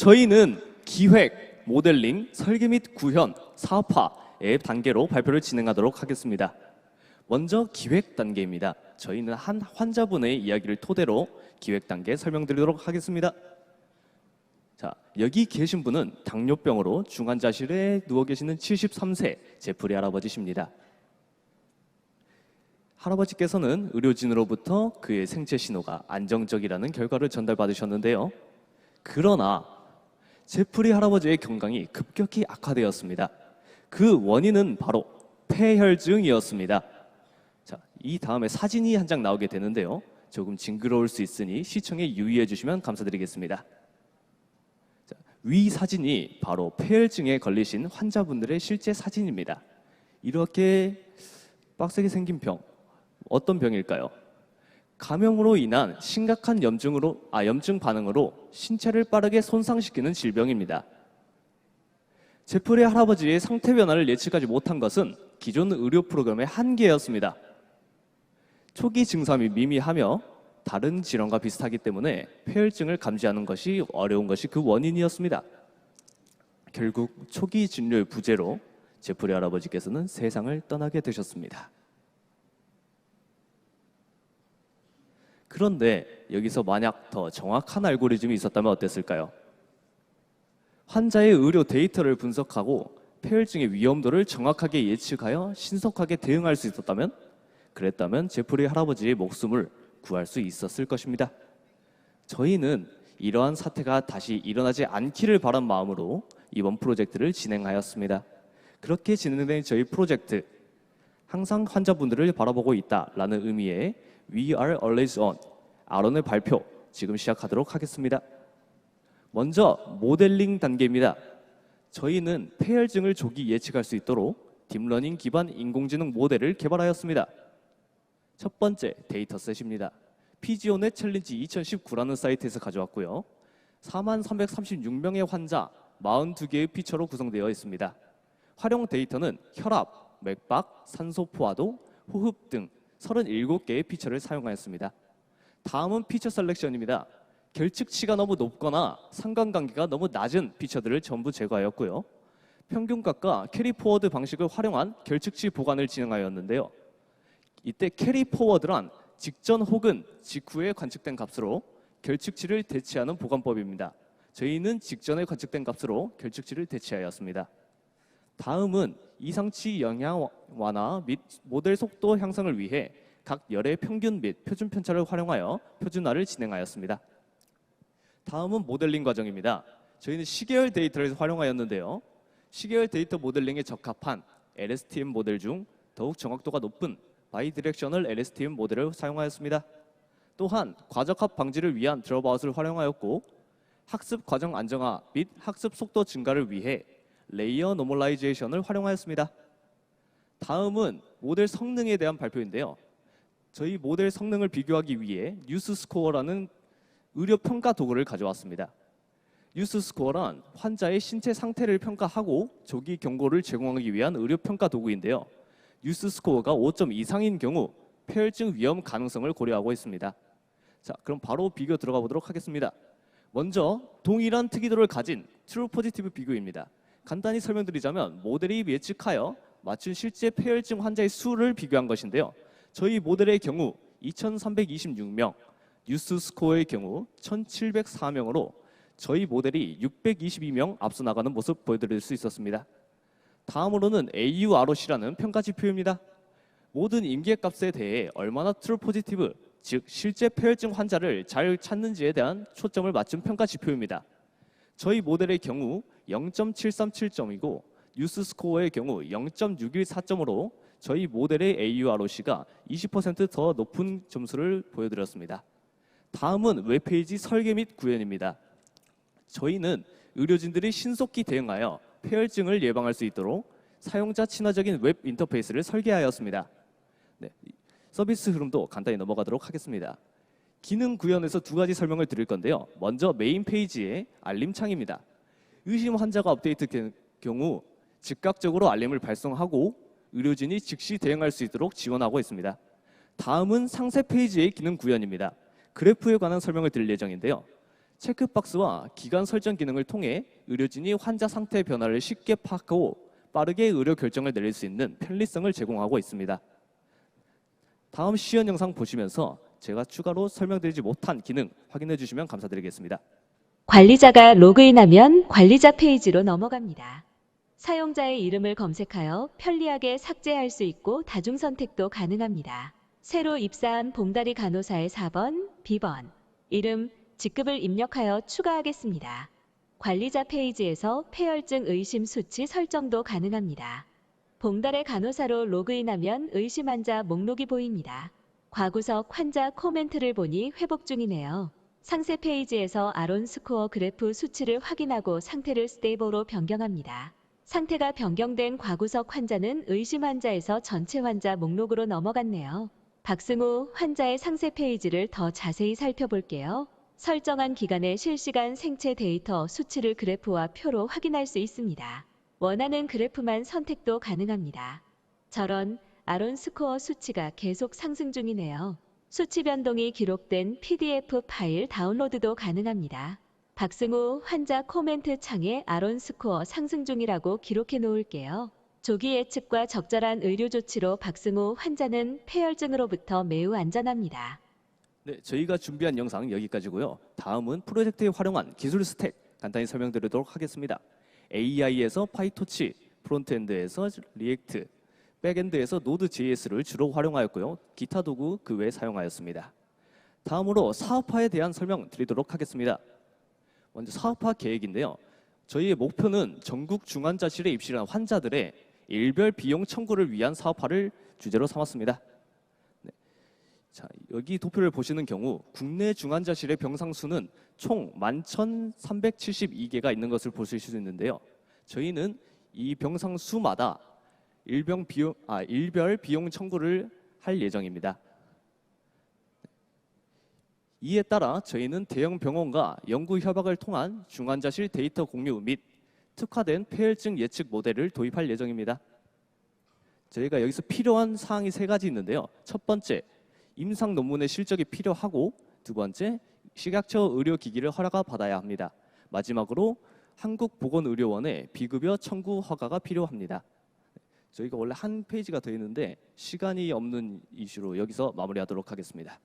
저희는 기획, 모델링, 설계 및 구현, 사업화의 단계로 발표를 진행하도록 하겠습니다. 먼저 기획 단계입니다. 저희는 한 환자분의 이야기를 토대로 기획 단계 설명드리도록 하겠습니다. 자, 여기 계신 분은 당뇨병으로 중환자실에 누워 계시는 73세 제프리 할아버지십니다. 할아버지께서는 의료진으로부터 그의 생체 신호가 안정적이라는 결과를 전달받으셨는데요. 그러나 제프리 할아버지의 건강이 급격히 악화되었습니다. 그 원인은 바로 폐혈증이었습니다. 자, 이 다음에 사진이 한 장 나오게 되는데요. 조금 징그러울 수 있으니 시청에 유의해 주시면 감사드리겠습니다. 자, 위 사진이 바로 폐혈증에 걸리신 환자분들의 실제 사진입니다. 이렇게 빡세게 생긴 병, 어떤 병일까요? 감염으로 인한 심각한 염증으로 아 염증 반응으로 신체를 빠르게 손상시키는 질병입니다. 제프리 할아버지의 상태 변화를 예측하지 못한 것은 기존 의료 프로그램의 한계였습니다. 초기 증상이 미미하며 다른 질환과 비슷하기 때문에 폐혈증을 감지하는 것이 어려운 것이 그 원인이었습니다. 결국 초기 진료의 부재로 제프리 할아버지께서는 세상을 떠나게 되셨습니다. 그런데 여기서 만약 더 정확한 알고리즘이 있었다면 어땠을까요? 환자의 의료 데이터를 분석하고 폐혈증의 위험도를 정확하게 예측하여 신속하게 대응할 수 있었다면 그랬다면 제프리 할아버지의 목숨을 구할 수 있었을 것입니다. 저희는 이러한 사태가 다시 일어나지 않기를 바란 마음으로 이번 프로젝트를 진행하였습니다. 그렇게 진행된 저희 프로젝트 항상 환자분들을 바라보고 있다라는 의미의 We are always on 아론의 발표 지금 시작하도록 하겠습니다. 먼저 모델링 단계입니다. 저희는 폐혈증을 조기 예측할 수 있도록 딥러닝 기반 인공지능 모델을 개발하였습니다. 첫 번째 데이터셋입니다. 피지오넷 챌린지 2019라는 사이트에서 가져왔고요. 4만 336명의 환자 42개의 피처로 구성되어 있습니다. 활용 데이터는 혈압, 맥박, 산소 포화도, 호흡 등 37개의 피처를 사용하였습니다. 다음은 피처 셀렉션입니다. 결측치가 너무 높거나 상관관계가 너무 낮은 피처들을 전부 제거하였고요. 평균값과 캐리 포워드 방식을 활용한 결측치 보관을 진행하였는데요. 이때 캐리 포워드란 직전 혹은 직후에 관측된 값으로 결측치를 대체하는 보관법입니다. 저희는 직전에 관측된 값으로 결측치를 대체하였습니다. 다음은 이상치 영향 완화 및 모델 속도 향상을 위해 각 열의 평균 및 표준 편차를 활용하여 표준화를 진행하였습니다. 다음은 모델링 과정입니다. 저희는 시계열 데이터를 활용하였는데요. 시계열 데이터 모델링에 적합한 LSTM 모델 중 더욱 정확도가 높은 바이디렉셔널 LSTM 모델을 사용하였습니다. 또한 과적합 방지를 위한 드롭아웃을 활용하였고 학습 과정 안정화 및 학습 속도 증가를 위해 레이어 노멀라이제이션을 활용하였습니다. 다음은 모델 성능에 대한 발표인데요. 저희 모델 성능을 비교하기 위해 뉴스 스코어라는 의료 평가 도구를 가져왔습니다. 뉴스 스코어란 환자의 신체 상태를 평가하고 조기 경고를 제공하기 위한 의료 평가 도구인데요. 뉴스 스코어가 5점 이상인 경우 폐혈증 위험 가능성을 고려하고 있습니다. 자, 그럼 바로 비교 들어가 보도록 하겠습니다. 먼저 동일한 특이도를 가진 트루 포지티브 비교입니다. 간단히 설명드리자면 모델이 예측하여 맞춘 실제 폐혈증 환자의 수를 비교한 것인데요. 저희 모델의 경우 2,326명, 뉴스 스코어의 경우 1,704명으로 저희 모델이 622명 앞서 나가는 모습 보여드릴 수 있었습니다. 다음으로는 AUROC라는 평가 지표입니다. 모든 임계값에 대해 얼마나 트루 포지티브, 즉 실제 폐혈증 환자를 잘 찾는지에 대한 초점을 맞춘 평가 지표입니다. 저희 모델의 경우 0.737점이고 뉴스 스코어의 경우 0.614점으로 저희 모델의 AUROC가 20%더 높은 점수를 보여드렸습니다. 다음은 웹페이지 설계 및 구현입니다. 저희는 의료진들이 신속히 대응하여 폐혈증을 예방할 수 있도록 사용자 친화적인 웹 인터페이스를 설계하였습니다. 네, 서비스 흐름도 간단히 넘어가도록 하겠습니다. 기능 구현에서 두 가지 설명을 드릴 건데요. 먼저 메인 페이지의 알림창입니다. 의심 환자가 업데이트 경우 즉각적으로 알림을 발송하고 의료진이 즉시 대응할 수 있도록 지원하고 있습니다. 다음은 상세 페이지의 기능 구현입니다. 그래프에 관한 설명을 드릴 예정인데요. 체크박스와 기간 설정 기능을 통해 의료진이 환자 상태 변화를 쉽게 파악하고 빠르게 의료 결정을 내릴 수 있는 편리성을 제공하고 있습니다. 다음 시연 영상 보시면서 제가 추가로 설명드리지 못한 기능 확인해 주시면 감사드리겠습니다. 관리자가 로그인하면 관리자 페이지로 넘어갑니다. 사용자의 이름을 검색하여 편리하게 삭제할 수 있고 다중 선택도 가능합니다. 새로 입사한 봉다리 간호사의 4번, B번, 이름, 직급을 입력하여 추가하겠습니다. 관리자 페이지에서 폐혈증 의심 수치 설정도 가능합니다. 봉달의 간호사로 로그인하면 의심 환자 목록이 보입니다. 과구석 환자 코멘트를 보니 회복 중이네요. 상세 페이지에서 아론 스코어 그래프 수치를 확인하고 상태를 스테이블로 변경합니다. 상태가 변경된 과구석 환자는 의심 환자에서 전체 환자 목록으로 넘어갔네요. 박승우 환자의 상세 페이지를 더 자세히 살펴볼게요. 설정한 기간의 실시간 생체 데이터 수치를 그래프와 표로 확인할 수 있습니다. 원하는 그래프만 선택도 가능합니다. 저런 아론 스코어 수치가 계속 상승 중이네요. 수치 변동이 기록된 PDF 파일 다운로드도 가능합니다. 박승우 환자 코멘트 창에 아론 스코어 상승 중이라고 기록해 놓을게요. 조기 예측과 적절한 의료 조치로 박승우 환자는 폐혈증으로부터 매우 안전합니다. 네, 저희가 준비한 영상 여기까지고요. 다음은 프로젝트에 활용한 기술 스택 간단히 설명드리도록 하겠습니다. AI에서 파이토치, 프론트엔드에서 리액트, 백엔드에서 노드.js를 주로 활용하였고요. 기타 도구 그 외에 사용하였습니다. 다음으로 사업화에 대한 설명 드리도록 하겠습니다. 먼저 사업화 계획인데요. 저희의 목표는 전국 중환자실에 입실한 환자들의 일별 비용 청구를 위한 사업화를 주제로 삼았습니다. 네. 자, 여기 도표를 보시는 경우 국내 중환자실의 병상 수는 총 11,372개가 있는 것을 보실 수 있는데요. 저희는 이 병상 수마다 일병 비용 아 일별 비용 청구를 할 예정입니다. 이에 따라 저희는 대형 병원과 연구 협약을 통한 중환자실 데이터 공유 및 특화된 폐혈증 예측 모델을 도입할 예정입니다. 저희가 여기서 필요한 사항이 세 가지 있는데요. 첫 번째, 임상 논문의 실적이 필요하고 두 번째, 식약처 의료기기를 허락을 받아야 합니다. 마지막으로 한국보건의료원의 비급여 청구 허가가 필요합니다. 저희가 원래 한 페이지가 더 있는데 시간이 없는 이슈로 여기서 마무리하도록 하겠습니다.